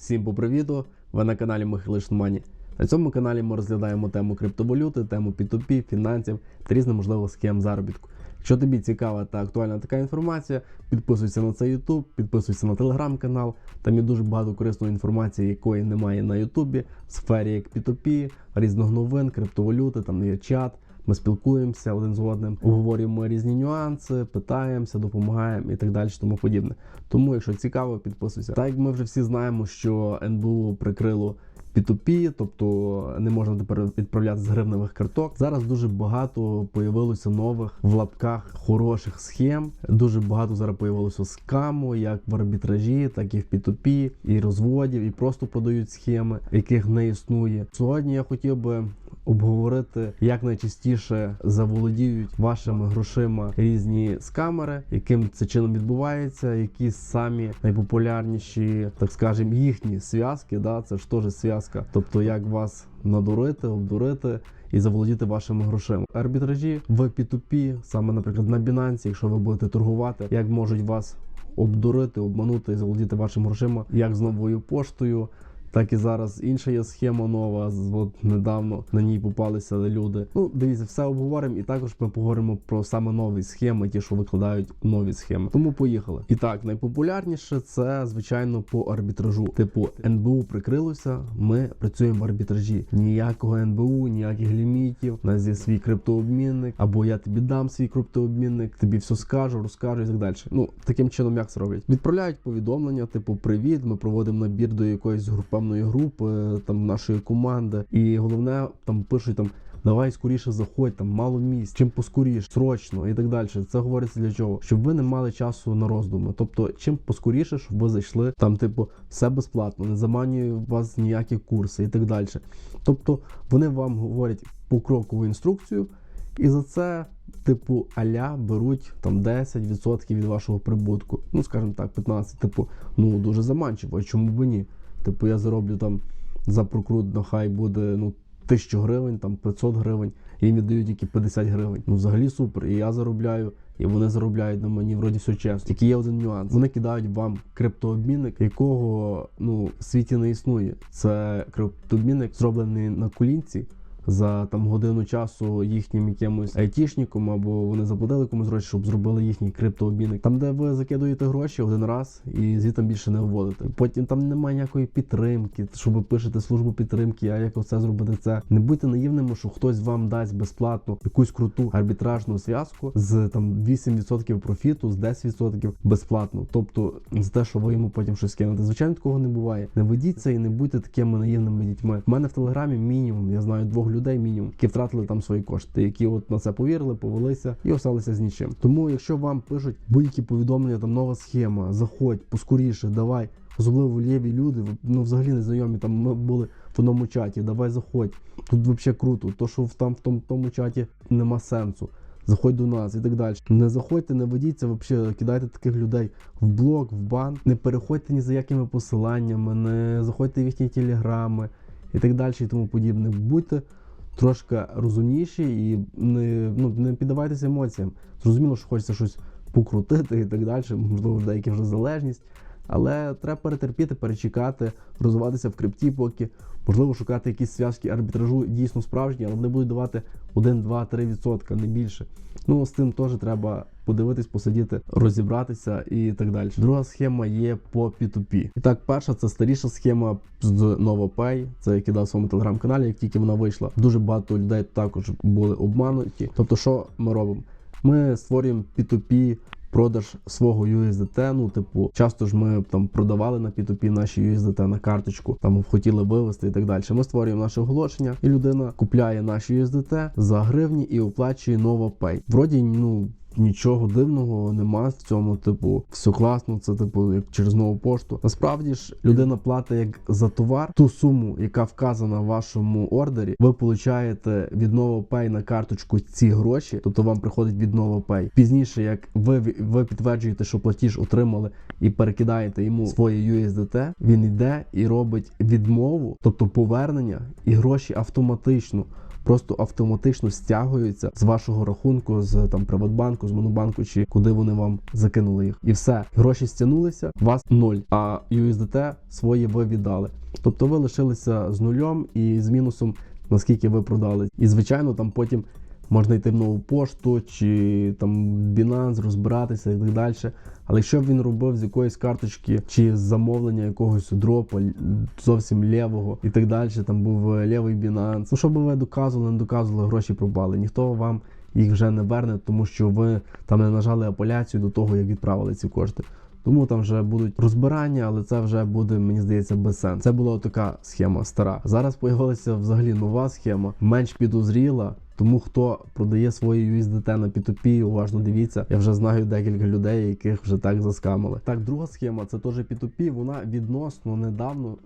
Всім по! Ви на каналі Михайлиш Мані. На цьому каналі ми розглядаємо тему криптовалюти, тему P2P, фінансів та різних можливих схем заробітку. Якщо тобі цікава та актуальна така інформація, підписуйся на цей YouTube, підписуйся на телеграм-канал. Там є дуже багато корисної інформації, якої немає на Ютубі, в сфері як P2P, різних новин, криптовалюти, там є чат. Ми спілкуємося один з одним, обговорюємо різні нюанси, питаємося, допомагаємо і так далі, тому подібне. Тому, якщо цікаво, підписуйся. Так як ми вже всі знаємо, що НБУ прикрило P2P, тобто не можна тепер відправляти з гривневих карток. Зараз дуже багато появилося нових в лапках хороших схем. Дуже багато зараз появилося скаму, як в арбітражі, так і в P2P, і розводів, і просто продають схеми, яких не існує. Сьогодні я хотів би обговорити, як найчастіше заволодіють вашими грошима різні скамери, яким це чином відбувається, які самі найпопулярніші, так скажемо, їхні зв'язки. Да, це ж теж зв'язка. Тобто, як вас надурити, обдурити. І заволодіти вашими грошима. Арбітражі в P2P, саме, наприклад, на Binance, якщо ви будете торгувати, як можуть вас обдурити, обманути і заволодіти вашими грошима, як з новою поштою, так і зараз інша є схема нова. От недавно на ній попалися люди. Ну, дивіться, все обговоримо, і також ми поговоримо про саме нові схеми, ті, що викладають нові схеми. Тому поїхали. І так, найпопулярніше це звичайно по арбітражу. Типу НБУ прикрилося. Ми працюємо в арбітражі. Ніякого НБУ, ніяких лімітів. У нас є свій криптообмінник, або я тобі дам свій криптообмінник, тобі все скажу, розкажу і так далі. Ну таким чином, як це роблять? Відправляють повідомлення, типу, привіт, ми проводимо набір до якоїсь гру- певної групи, там нашої команди. І головне, там пишуть там. Давай скоріше заходь, там мало місць, чим поскоріш, срочно і так далі. Це говориться для чого? Щоб ви не мали часу на роздуми. Тобто, чим поскоріше, щоб ви зайшли там, типу, все безплатно, не заманює вас ніякі курси і так далі. Тобто вони вам говорять покрокову інструкцію, і за це, типу, аля беруть там 10% від вашого прибутку. Ну, скажімо так, 15%. Типу, ну дуже заманчиво. Чому б ні? Типу, я зароблю там за прокрут, ну хай буде ну, 1000 гривень, там 500 гривень, їм віддають тільки 50 гривень. Ну, взагалі супер. І я заробляю, і вони заробляють на мені, вроді все чесно. Тільки є один нюанс. Вони кидають вам криптообмінник, якого ну в світі не існує. Це криптообмінник, зроблений на колінці. За там годину часу їхнім якимось айтішником, або вони заплатили комусь гроші, щоб зробили їхній криптообмінник. Там, де ви закидуєте гроші один раз і звідти більше не вводите. Потім там немає ніякої підтримки, що ви пишете службу підтримки, а як оце зробити це. Не будьте наївними, що хтось вам дасть безплатно якусь круту арбітражну зв'язку з там 8% профіту, з 10% безплатно. Тобто за те, що ви йому потім щось кинете. Звичайно, такого не буває. Не ведіться і не будьте такими наївними дітьми. У мене в телеграмі мінімум, я знаю двох людей мінімум, які втратили там свої кошти, які от на це повірили, повелися і осталися з нічим. Тому, якщо вам пишуть будь-які повідомлення, там нова схема, заходь поскоріше, давай. Особливо ліві люди, ну взагалі не знайомі. Там ми були в одному чаті. Давай заходь. Тут взагалі круто. То, що там в тому, тому чаті нема сенсу. Заходь до нас і так далі. Не заходьте, не ведіться, взагалі кидайте таких людей в блок, в бан. Не переходьте ні за якими посиланнями, не заходьте в їхні телеграми і так далі, і тому подібне. Будьте трошки розумніші і не, ну, не піддавайтеся емоціям. Зрозуміло, що хочеться щось покрутити і так далі, можливо, деякі вже залежність. Але треба перетерпіти, перечекати, розвиватися в крипті, поки можливо шукати якісь зв'язки арбітражу дійсно справжні, але вони будуть давати 1, 2, 3%, не більше. Ну з цим теж треба подивитись, посидіти, розібратися і так далі. Друга схема є по P2P. І так, перша це старіша схема з NovoPay. Це я кидав в своєму телеграм-каналі, як тільки вона вийшла. Дуже багато людей також були обмануті. Тобто, що ми робимо? Ми створюємо P2P продаж свого USDT. Ну, типу, часто ж ми там продавали на P2P наші USDT на карточку, там хотіли вивести і так далі. Ми створюємо наше оголошення, і людина купляє наші USDT за гривні і оплачує NovaPay. Вроді, ну. Нічого дивного нема в цьому, типу, все класно, це типу як через нову пошту. Насправді ж людина платить як за товар ту суму, яка вказана в вашому ордері. Ви получаєте від NovoPay на карточку ці гроші, тобто вам приходить від NovoPay. Пізніше, як ви, ви підтверджуєте, що платіж отримали і перекидаєте йому своє USDT, він йде і робить відмову, тобто повернення, і гроші автоматично просто автоматично стягуються з вашого рахунку, з там Приватбанку, з Монобанку чи куди вони вам закинули їх. І все, гроші стягнулися, вас ноль, а USDT свої ви віддали. Тобто ви лишилися з нульом і з мінусом, наскільки ви продали. І звичайно, там потім можна йти в нову пошту чи там Binance, розбиратися і так далі. Але якщо б він робив з якоїсь карточки чи з замовлення якогось дропа зовсім лівого і так далі, там був е, лівий Binance, ну що би ви доказували, не доказували, гроші пропали. Ніхто вам їх вже не верне, тому що ви там не нажали апеляцію до того, як відправили ці кошти. Тому там вже будуть розбирання, але це вже буде, мені здається, без сенсу. Це була така схема стара. Зараз появилася взагалі нова схема, менш підозріла. Тому хто продає свої USDT на P2P, уважно дивіться. Я вже знаю декілька людей, яких вже так заскамили. Так, друга схема це теж P2P, Вона відносно недавно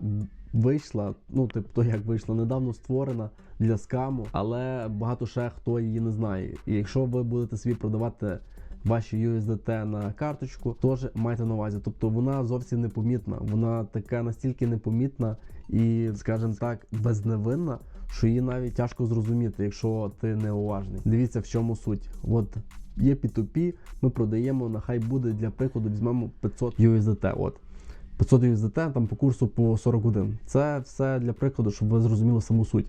вийшла. Ну, тобто, як вийшла, недавно створена для скаму, але багато ще хто її не знає. І якщо ви будете собі продавати ваші USDT на карточку, теж майте на увазі. Тобто вона зовсім непомітна. Вона така настільки непомітна і, скажімо так, безневинна, що її навіть тяжко зрозуміти, якщо ти неуважний. Дивіться, в чому суть. От є P2P, ми продаємо, нехай буде для прикладу, візьмемо 500 USDT. От. 500 USDT там по курсу по 41. Це все для прикладу, щоб ви зрозуміли саму суть.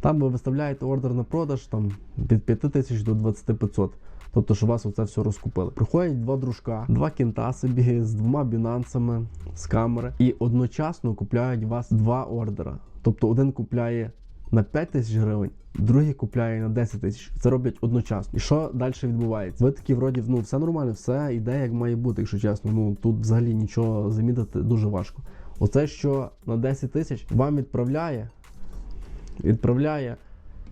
Там ви виставляєте ордер на продаж там, від 5 тисяч до 2500. Тобто, що вас оце все розкупили. Приходять два дружка, два кінта собі з двома бінансами з камери і одночасно купляють вас два ордера. Тобто один купляє на 5 тисяч гривень, другий купляє на 10 тисяч. Це роблять одночасно. І що далі відбувається? Ви такі вроді, ну все нормально, все йде як має бути, якщо чесно. Ну тут взагалі нічого замітити дуже важко. Оце, що на 10 тисяч вам відправляє, відправляє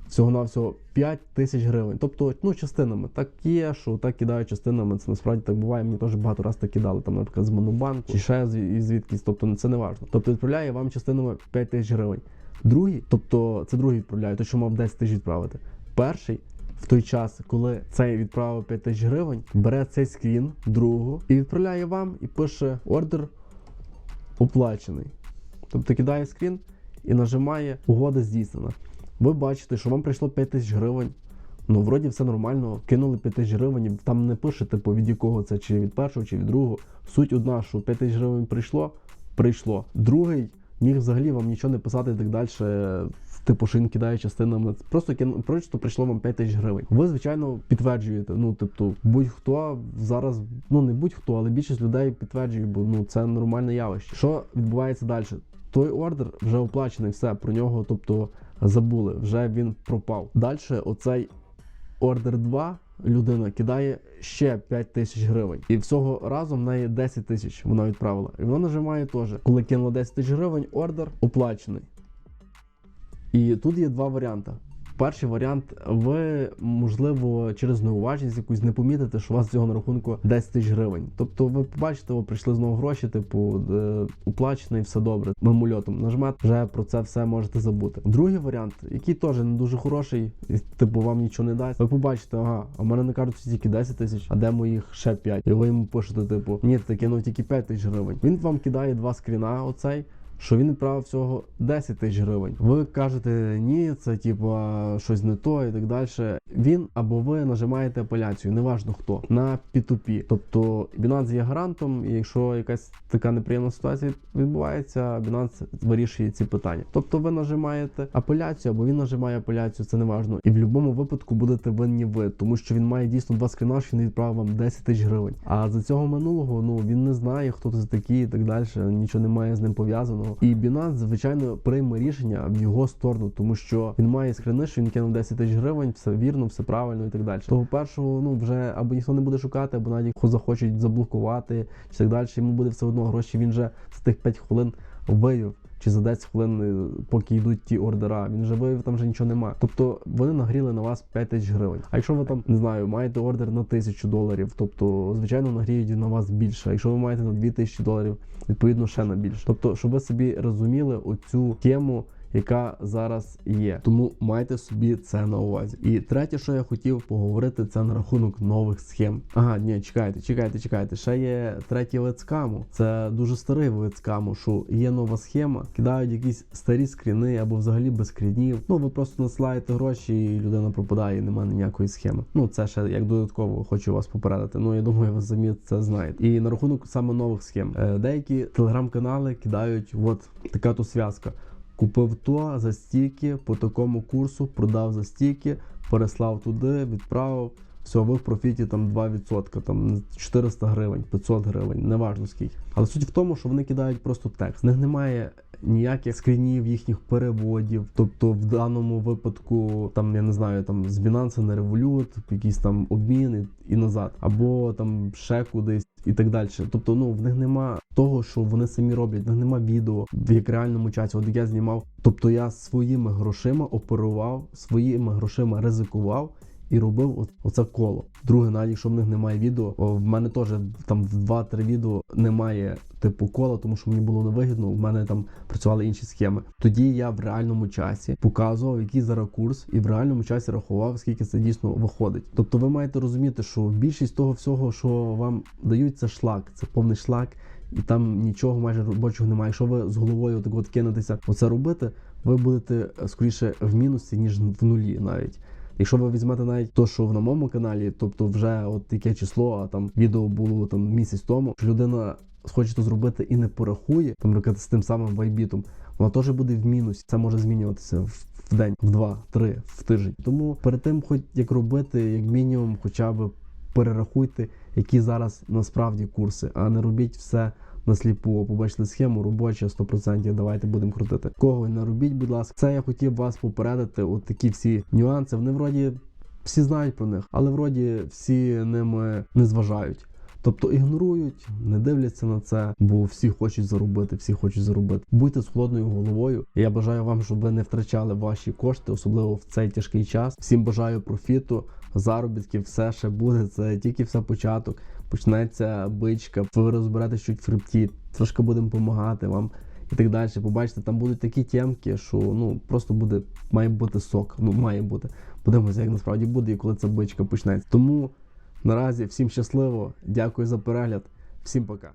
всього-навсього 5 тисяч гривень. Тобто, ну, частинами. Так є, що так кидають частинами. Це насправді так буває. Мені теж багато разів так кидали, там, наприклад, з монобанку чи ще звідкись. Тобто це не важливо. Тобто відправляє вам частинами 5 тисяч гривень. Другий, тобто це другий відправляє, той, що мав 10 тисяч відправити. Перший. В той час, коли цей відправив 5 тисяч гривень, бере цей скрін другого і відправляє вам і пише ордер оплачений. Тобто кидає скрін і нажимає угода здійснена. Ви бачите, що вам прийшло 5 тисяч гривень. Ну, вроді все нормально, кинули 5 тисяч гривень, там не пише, типу, від якого це, чи від першого, чи від другого. Суть одна, що 5 тисяч гривень прийшло, прийшло. Другий міг взагалі вам нічого не писати і так далі. Типу, що він кидає частинами. Просто кину, просто прийшло вам 5 тисяч гривень. Ви, звичайно, підтверджуєте. Ну, тобто, будь-хто зараз, ну не будь-хто, але більшість людей підтверджує, бо ну це нормальне явище. Що відбувається далі? Той ордер вже оплачений, все про нього, тобто забули, вже він пропав. Далі, оцей ордер 2 людина кидає ще 5 тисяч гривень. І всього разом в неї 10 тисяч вона відправила. І вона нажимає теж. Коли кинула 10 тисяч гривень, ордер оплачений. І тут є два варіанти. Перший варіант, ви, можливо, через неуважність якусь не помітите, що у вас цього на рахунку 10 тисяч гривень. Тобто ви побачите, ви прийшли знову гроші, типу, е, оплачений, все добре. Мимольотом нажмете, вже про це все можете забути. Другий варіант, який теж не дуже хороший, і, типу, вам нічого не дасть. Ви побачите, ага, а в мене на картці тільки 10 тисяч, а де моїх ще 5. І ви йому пишете, типу, ні, ти кинув тільки 5 тисяч гривень. Він вам кидає два скріна, оцей що він відправив всього 10 тисяч гривень. Ви кажете, ні, це типа щось не то і так далі. Він або ви нажимаєте апеляцію, неважно хто, на P2P. Тобто Binance є гарантом, і якщо якась така неприємна ситуація відбувається, Binance вирішує ці питання. Тобто ви нажимаєте апеляцію, або він нажимає апеляцію, це неважно. І в будь-якому випадку будете винні ви, тому що він має дійсно два скріна, що він відправив вам 10 тисяч гривень. А за цього минулого ну він не знає, хто це такий і так далі. Нічого немає з ним пов'язаного. І Binance, звичайно, прийме рішення в його сторону, тому що він має скрини, що він кинув 10 тисяч гривень, все вірно, все правильно і так далі. Того першого, ну вже або ніхто не буде шукати, або навіть хто захочуть заблокувати чи так далі. Йому буде все одно гроші. Він вже за тих 5 хвилин вивів. Чи за 10 хвилин, поки йдуть ті ордера, він вже виявив, там вже нічого немає. Тобто вони нагріли на вас 5 тисяч гривень. А якщо ви там не знаю, маєте ордер на тисячу доларів, тобто звичайно нагріють на вас більше. Якщо ви маєте на 2 тисячі доларів, відповідно ще на більше. Тобто, щоб ви собі розуміли оцю тему. Яка зараз є. Тому майте собі це на увазі. І третє, що я хотів поговорити, це на рахунок нових схем. Ага, ні, чекайте, чекайте, чекайте. Ще є третій скаму. Це дуже старий вид скаму, що є нова схема, кидають якісь старі скріни або взагалі без скрінів. Ну ви просто насилаєте гроші, і людина пропадає, і немає ніякої схеми. Ну це ще як додатково хочу вас попередити. Ну я думаю, ви самі це знаєте. І на рахунок саме нових схем. Е, Деякі телеграм-канали кидають, от така то зв'язка. Купив то за стільки по такому курсу, продав за стільки, переслав туди, відправив. Все, ви в профіті там 2%, там 400 гривень, 500 гривень, неважно скільки. Але суть в тому, що вони кидають просто текст. В них немає ніяких скрінів, їхніх переводів. Тобто, в даному випадку, там я не знаю, там з Binance на Revolut, якийсь там обмін і, і назад, або там ще кудись. І так далі. Тобто, ну в них нема того, що вони самі роблять, в них нема відео в як реальному часі. От я знімав. Тобто я своїми грошима оперував, своїми грошима ризикував і робив оце коло. Друге, навіть якщо в них немає відео, в мене теж там в 2-3 відео немає типу кола, тому що мені було невигідно. У мене там працювали інші схеми. Тоді я в реальному часі показував, який зараз курс, і в реальному часі рахував, скільки це дійсно виходить. Тобто, ви маєте розуміти, що більшість того всього, що вам дають, це шлак, це повний шлак. І там нічого майже робочого немає. Якщо ви з головою так от кинетеся оце робити, ви будете е, скоріше в мінусі, ніж в нулі навіть. Якщо ви візьмете навіть то, що на моєму каналі, тобто вже от яке число, а там відео було там місяць тому, що людина хоче то зробити і не порахує, там наприклад, з тим самим вайбітом, вона теж буде в мінусі. Це може змінюватися в в день, в два, три, в тиждень. Тому перед тим, хоч як робити, як мінімум, хоча б перерахуйте, які зараз насправді курси, а не робіть все на сліпу. Побачили схему робоча 100%, Давайте будемо крутити. Кого не робіть, будь ласка, це я хотів вас попередити. От такі всі нюанси. Вони вроді всі знають про них, але вроді всі ними не зважають. Тобто ігнорують, не дивляться на це, бо всі хочуть заробити, всі хочуть заробити. Будьте з холодною головою. Я бажаю вам, щоб ви не втрачали ваші кошти, особливо в цей тяжкий час. Всім бажаю профіту, заробітків, все ще буде. Це тільки все початок. Почнеться бичка. Ви розберете в хребті, трошки будемо допомагати вам. І так далі. Побачите, там будуть такі тємки, що ну просто буде, має бути сок. Ну має бути. Подивимося, як насправді буде і коли ця бичка почнеться. Тому наразі всім щасливо, дякую за перегляд, всім пока.